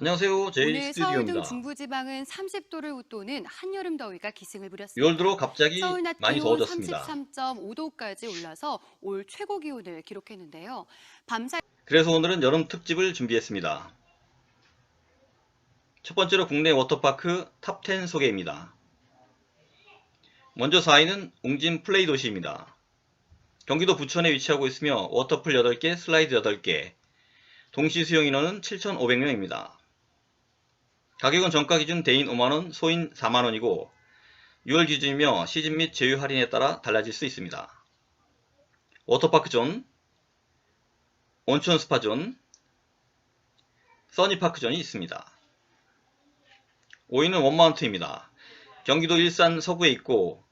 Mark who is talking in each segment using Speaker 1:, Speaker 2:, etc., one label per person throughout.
Speaker 1: 안녕하세요. 제이
Speaker 2: 오늘 서울 등
Speaker 1: 스튜디오입니다.
Speaker 2: 중부지방은 30도를 웃도는 한여름 더위가 기승을 부렸습니다.
Speaker 1: 6월 들어 갑자기
Speaker 2: 서울 낮
Speaker 1: 많이
Speaker 2: 기온
Speaker 1: 더워졌습니다.
Speaker 2: 33.5도까지 올라서 올 최고 기온을 기록했는데요. 밤사이
Speaker 1: 그래서 오늘은 여름 특집을 준비했습니다. 첫 번째로 국내 워터파크 탑10 소개입니다. 먼저 4위는 웅진 플레이 도시입니다. 경기도 부천에 위치하고 있으며 워터풀 8개, 슬라이드 8개, 동시 수용 인원은 7,500명입니다. 가격은 정가 기준 대인 5만원, 소인 4만원이고 6월 기준이며 시즌 및 제휴 할인에 따라 달라질 수 있습니다. 워터파크 존, 온천 스파 존, 써니파크 존이 있습니다. 5위는 원마운트입니다. 경기도 일산 서구에 있고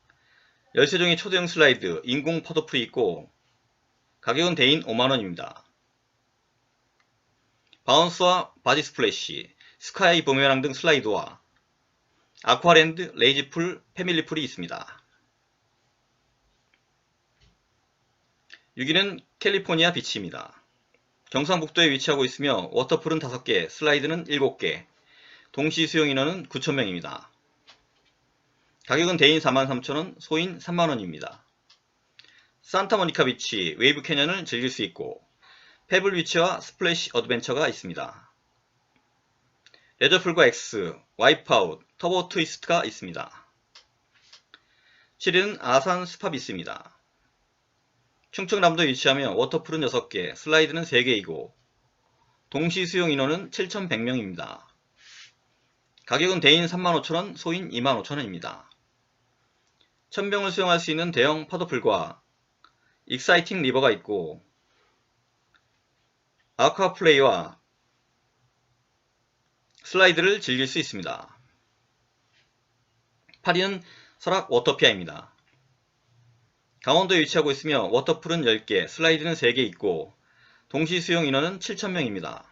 Speaker 1: 13종의 초대형 슬라이드, 인공 파도풀이 있고 가격은 대인 5만원입니다. 바운스와 바디 스플래시, 스카이 부메랑 등 슬라이드와 아쿠아랜드, 레이지풀, 패밀리풀이 있습니다. 6위는 캘리포니아 비치입니다. 경상북도에 위치하고 있으며 워터풀은 5개, 슬라이드는 7개, 동시 수용 인원은 9,000명입니다. 가격은 대인 43,000원, 소인 3만원입니다. 산타모니카 비치, 웨이브 캐년을 즐길 수 있고 페블 비치와 스플래시 어드벤처가 있습니다. 레저풀과 X, 와이프아웃, 터보 트위스트가 있습니다. 7위는 아산 스파비스입니다. 충청남도에 위치하며 워터풀은 6개, 슬라이드는 3개이고 동시 수용 인원은 7,100명입니다. 가격은 대인 35,000원, 소인 25,000원입니다. 1000병을 수용할 수 있는 대형 파도풀과 익사이팅 리버가 있고 아쿠아플레이와 슬라이드를 즐길 수 있습니다. 8위는 설악 워터피아입니다. 강원도에 위치하고 있으며 워터풀은 10개, 슬라이드는 3개 있고 동시 수용 인원은 7,000명입니다.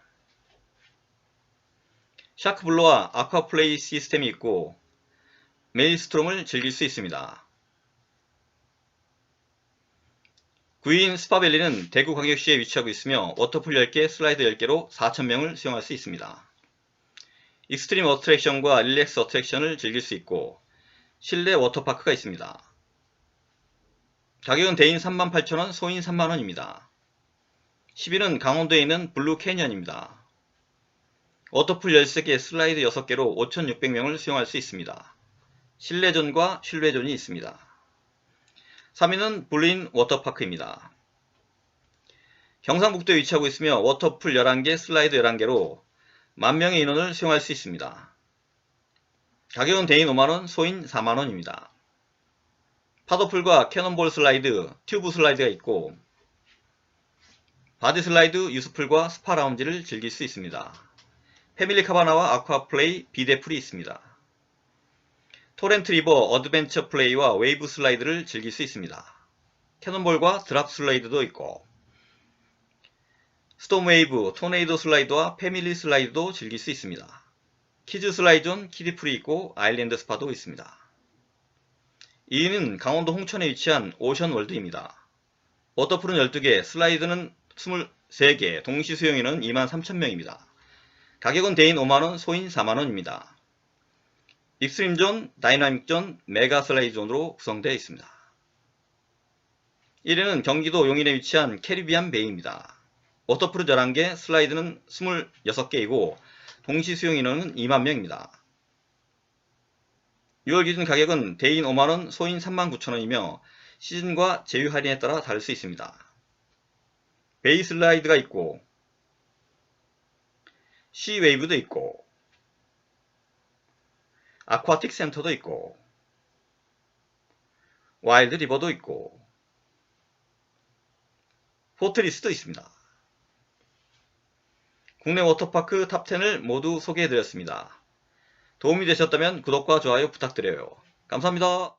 Speaker 1: 샤크블루와 아쿠아플레이 시스템이 있고 메일스트롬을 즐길 수 있습니다. 9위인 스파밸리는 대구광역시에 위치하고 있으며 워터풀 10개, 슬라이드 10개로 4,000명을 수용할 수 있습니다. 익스트림 어트랙션과 릴렉스 어트랙션을 즐길 수 있고 실내 워터파크가 있습니다. 가격은 대인 38,000원, 소인 3만원입니다. 10위는 강원도에 있는 블루 캐니언입니다. 워터풀 13개, 슬라이드 6개로 5,600명을 수용할 수 있습니다. 실내존과 실외존이 있습니다. 3위는 블린 워터파크입니다. 경상북도에 위치하고 있으며 워터풀 11개, 슬라이드 11개로 만 명의 인원을 수용할 수 있습니다. 가격은 대인 5만원, 소인 4만원입니다. 파도풀과 캐논볼 슬라이드, 튜브 슬라이드가 있고 바디 슬라이드, 유스풀과 스파 라운지를 즐길 수 있습니다. 패밀리 카바나와 아쿠아플레이, 비데풀이 있습니다. 토렌트 리버 어드벤처 플레이와 웨이브 슬라이드를 즐길 수 있습니다. 캐논볼과 드랍 슬라이드도 있고 스톰 웨이브, 토네이도 슬라이드와 패밀리 슬라이드도 즐길 수 있습니다. 키즈 슬라이드존, 키디풀이 있고 아일랜드 스파도 있습니다. 2위는 강원도 홍천에 위치한 오션월드입니다. 워터풀은 12개, 슬라이드는 23개, 동시 수용인은 23,000명입니다. 가격은 대인 5만원, 소인 4만원입니다. 익스트림존, 다이나믹존, 메가 슬라이드존으로 구성되어 있습니다. 1위는 경기도 용인에 위치한 캐리비안 베이입니다. 워터풀은 11개, 슬라이드는 26개이고 동시 수용 인원은 2만 명입니다. 6월 기준 가격은 대인 5만원, 소인 39,000원이며 시즌과 제휴 할인에 따라 다를 수 있습니다. 베이 슬라이드가 있고 시웨이브도 있고 아쿠아틱 센터도 있고 와일드 리버도 있고 포트리스도 있습니다. 국내 워터파크 탑10을 모두 소개해드렸습니다. 도움이 되셨다면 구독과 좋아요 부탁드려요. 감사합니다.